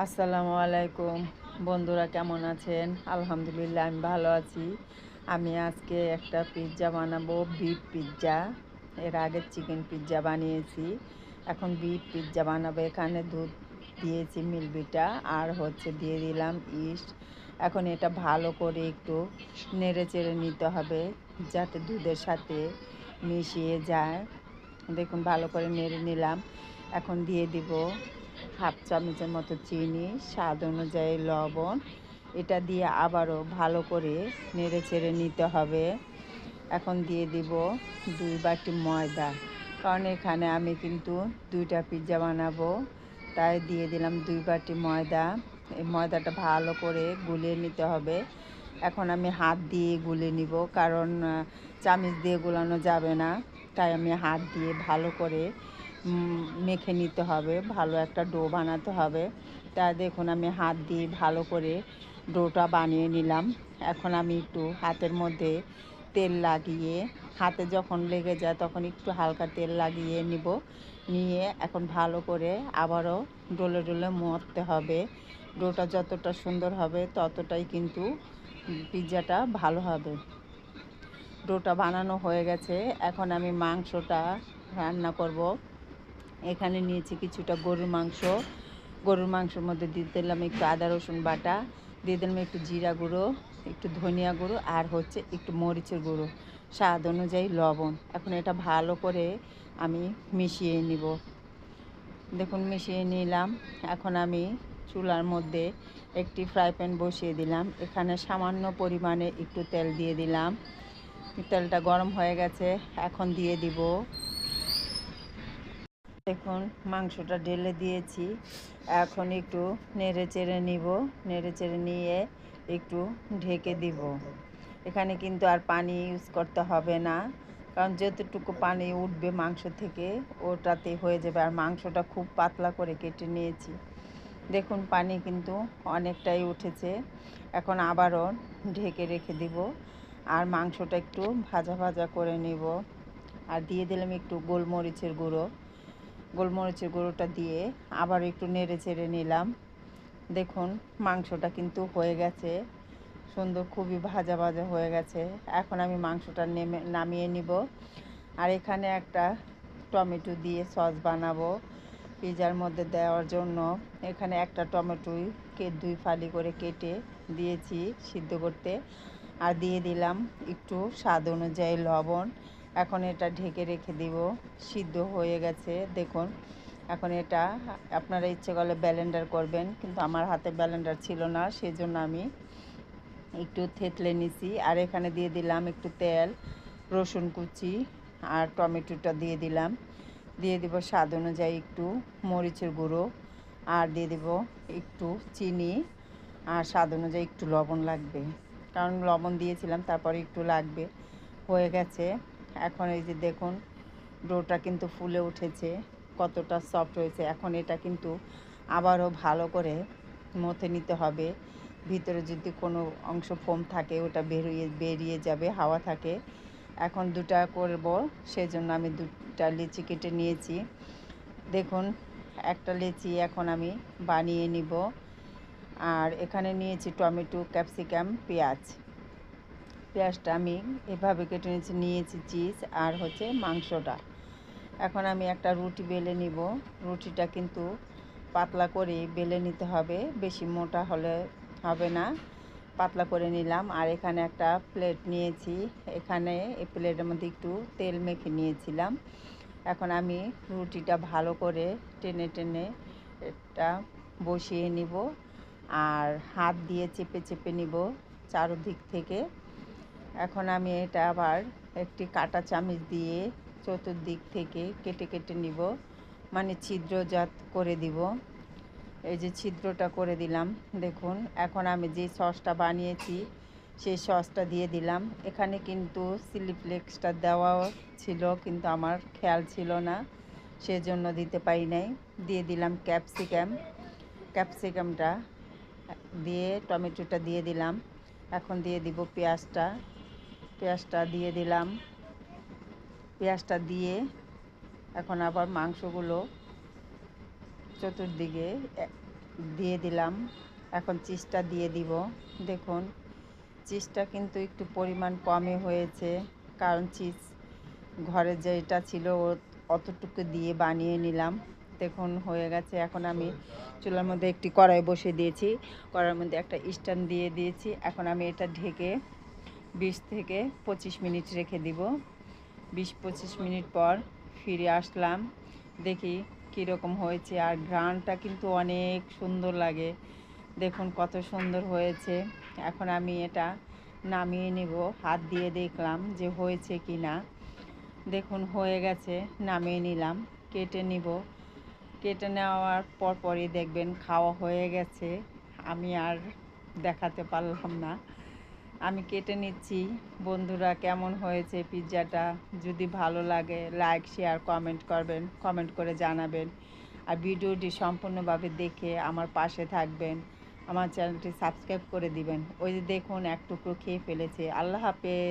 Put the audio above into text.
আসসালামু আলাইকুম। বন্ধুরা, কেমন আছেন? আলহামদুলিল্লাহ, আমি ভালো আছি। আমি আজকে একটা পিৎজা বানাবো, বিফ পিৎজা। এর আগে চিকেন পিৎজা বানিয়েছি। এখন বিফ পিৎজা বানাবো। এখানে দুধ দিয়েছি, মিলবিটা, আর হচ্ছে দিয়ে দিলাম ইস্ট। এখন এটা ভালো করে একটু নেড়ে চেড়ে নিতে হবে, যাতে দুধের সাথে মিশিয়ে যায়। দেখুন, ভালো করে নেড়ে নিলাম। এখন দিয়ে দিব হাফ চামচের মতো চিনি, স্বাদ অনুযায়ী লবণ। এটা দিয়ে আবারও ভালো করে নেড়ে চেড়ে নিতে হবে। এখন দিয়ে দিব দুই বাটি ময়দা। কারণ এখানে আমি কিন্তু দুইটা পিৎজা বানাবো। তাই দিয়ে দিলাম দুই বাটি ময়দা। এই ময়দাটা ভালো করে গুলিয়ে নিতে হবে। এখন আমি হাত দিয়ে গুলে নিব। কারণ চামিচ দিয়ে গুলানো যাবে না। তাই আমি হাত দিয়ে ভালো করে মেখে নিতে হবে, ভালো একটা ডো বানাতে হবে। তা দেখুন, আমি হাত দিয়ে ভালো করে ডোটা বানিয়ে নিলাম। এখন আমি একটু হাতের মধ্যে তেল লাগিয়ে, হাতে যখন লেগে যায় তখন একটু হালকা তেল লাগিয়ে নিব। নিয়ে এখন ভালো করে আবারও ডোলে ডোলে মরতে হবে। ডোটা যতটা সুন্দর হবে ততটাই কিন্তু পিৎজাটা ভালো হবে। ডোটা বানানো হয়ে গেছে। এখন আমি মাংসটা রান্না করব। এখানে নিয়েছি কিছুটা গরুর মাংস। গরুর মাংসের মধ্যে দিয়ে দিলাম একটু আদা, রসুন বাটা, দিয়ে দিলাম একটু জিরা গুঁড়ো, একটু ধনিয়া গুঁড়ো আর হচ্ছে একটু মরিচের গুঁড়ো। স্বাদ অনুযায়ী লবণ। এখন এটা ভালো করে আমি মিশিয়ে নিব। দেখুন, মিশিয়ে নিলাম। এখন আমি চুলার মধ্যে একটি ফ্রাই প্যান বসিয়ে দিলাম। এখানে সামান্য পরিমাণে একটু তেল দিয়ে দিলাম। তেলটা গরম হয়ে গেছে। এখন দিয়ে দিব দেখুন, মাংসটা ঢেলে দিয়েছি। এখন একটু নেড়ে চেড়ে নিব। নেড়ে চেড়ে নিয়ে একটু ঢেকে দিব। এখানে কিন্তু আর পানি ইউজ করতে হবে না। কারণ যতটুকু পানি উঠবে মাংস থেকে, ওটাতে হয়ে যাবে। আর মাংসটা খুব পাতলা করে কেটে নিয়েছি। দেখুন, পানি কিন্তু অনেকটাই উঠেছে। এখন আবারও ঢেকে রেখে দিব। আর মাংসটা একটু ভাজা ভাজা করে নিব। আর দিয়ে দিলাম একটু গোলমরিচের গুঁড়ো। গোলমরিচের গুঁড়োটা দিয়ে আবার একটু নেড়ে চেড়ে নিলাম। দেখুন, মাংসটা কিন্তু হয়ে গেছে। সুন্দর খুবই ভাজা ভাজা হয়ে গেছে। এখন আমি মাংসটা নেমে, নামিয়ে নিব। আর এখানে একটা টমেটো দিয়ে সস বানাবো পিজার মধ্যে দেওয়ার জন্য। এখানে একটা টমেটোই কে, দুই ফালি করে কেটে দিয়েছি সিদ্ধ করতে। আর দিয়ে দিলাম একটু স্বাদ অনুযায়ী লবণ। এখন এটা ঢেকে রেখে দিব। সিদ্ধ হয়ে গেছে, দেখুন। এখন এটা, আপনারা ইচ্ছে করলে ব্যালেন্ডার করবেন, কিন্তু আমার হাতে ব্যালেন্ডার ছিল না, সেজন্য আমি একটু থেতলে নিছি। আর এখানে দিয়ে দিলাম একটু তেল, রসুন কুচি আর টমেটোটা দিয়ে দিলাম। দিয়ে দিব স্বাদ অনুযায়ী একটু মরিচের গুঁড়ো আর দিয়ে দিব একটু চিনি আর স্বাদ অনুযায়ী একটু লবণ লাগবে। কারণ লবণ দিয়েছিলাম, তারপরে একটু লাগবে। হয়ে গেছে। এখন এই যে দেখুন ডোটা কিন্তু ফুলে উঠেছে, কতটা সফট হয়েছে। এখন এটা কিন্তু আবারও ভালো করে মথে নিতে হবে। ভিতরে যদি কোনো অংশ ফোম থাকে, ওটা বেরিয়ে বেরিয়ে যাবে, হাওয়া থাকে। এখন দুটা করব, সেজন্য আমি দুটা লিচি কেটে নিয়েছি। দেখুন, একটা লিচি এখন আমি বানিয়ে নিব। আর এখানে নিয়েছি টমেটো, ক্যাপসিকাম, পেঁয়াজ। পেঁয়াজটা আমি এভাবে কেটে নিয়েছি নিয়েছি চিজ আর হচ্ছে মাংসটা। এখন আমি একটা রুটি বেলে নিব। রুটিটা কিন্তু পাতলা করে বেলে নিতে হবে, বেশি মোটা হলে হবে না। পাতলা করে নিলাম আর এখানে একটা প্লেট নিয়েছি। এখানে এই প্লেটের মধ্যে একটু তেল মেখে নিয়েছিলাম। এখন আমি রুটিটা ভালো করে টেনে টেনে এটা বসিয়ে নিব আর হাত দিয়ে চেপে চেপে নিব চারোদিক থেকে। এখন আমি এটা আবার একটি কাটা চামিচ দিয়ে চতুর্দিক থেকে কেটে কেটে নিব মানে ছিদ্রজাত করে দিব। এই যে ছিদ্রটা করে দিলাম, দেখুন, এখন আমি যে সসটা বানিয়েছি, সেই সসটা দিয়ে দিলাম। এখানে কিন্তু সিলিফ্লেক্সটা দেওয়া ছিল, কিন্তু আমার খেয়াল ছিল না, সেজন্য দিতে পারি নাই। দিয়ে দিলাম ক্যাপসিকাম। ক্যাপসিকামটা দিয়ে টমেটোটা দিয়ে দিলাম। এখন দিয়ে দিব পেঁয়াজটা। পেঁয়াজটা দিয়ে দিলাম। পেঁয়াজটা দিয়ে এখন আবার মাংসগুলো চতুর্দিকে দিয়ে দিলাম। এখন চিজটা দিয়ে দিব। দেখুন, চিজটা কিন্তু একটু পরিমাণ কমে হয়েছে, কারণ চিজ ঘরে যেটা ছিল ও- অতটুকু দিয়ে বানিয়ে নিলাম। দেখুন, হয়ে গেছে। এখন আমি চুলার মধ্যে একটি কড়াই বসে দিয়েছি। কড়াইয়ের মধ্যে একটা স্ট্যান্ড দিয়ে দিয়েছি। এখন আমি এটা ঢেকে বিশ থেকে পঁচিশ মিনিট রেখে দিব। বিশ পঁচিশ মিনিট পর ফিরে আসলাম। দেখি কীরকম হয়েছে আর ঘ্রাণটা কিন্তু অনেক সুন্দর লাগে। দেখুন কত সুন্দর হয়েছে। এখন আমি এটা নামিয়ে নেব। হাত দিয়ে দেখলাম যে হয়েছে কি না দেখুন হয়ে গেছে, নামিয়ে নিলাম, কেটে নিব। কেটে নেওয়ার পর পরই দেখবেন খাওয়া হয়ে গেছে। আমি আর দেখাতে পারলাম না। আমি কেটে নিচ্ছি। বন্ধুরা, কেমন হয়েছে পিৎজাটা যদি ভালো লাগে লাইক শেয়ার কমেন্ট করবেন কমেন্ট করে জানাবেন। আর ভিডিওটি সম্পূর্ণভাবে দেখে আমার পাশে থাকবেন। আমার চ্যানেলটি সাবস্ক্রাইব করে দিবেন। ওই যে দেখুন, এক টুকরো খেয়ে ফেলেছে। আল্লাহ হাফেজ।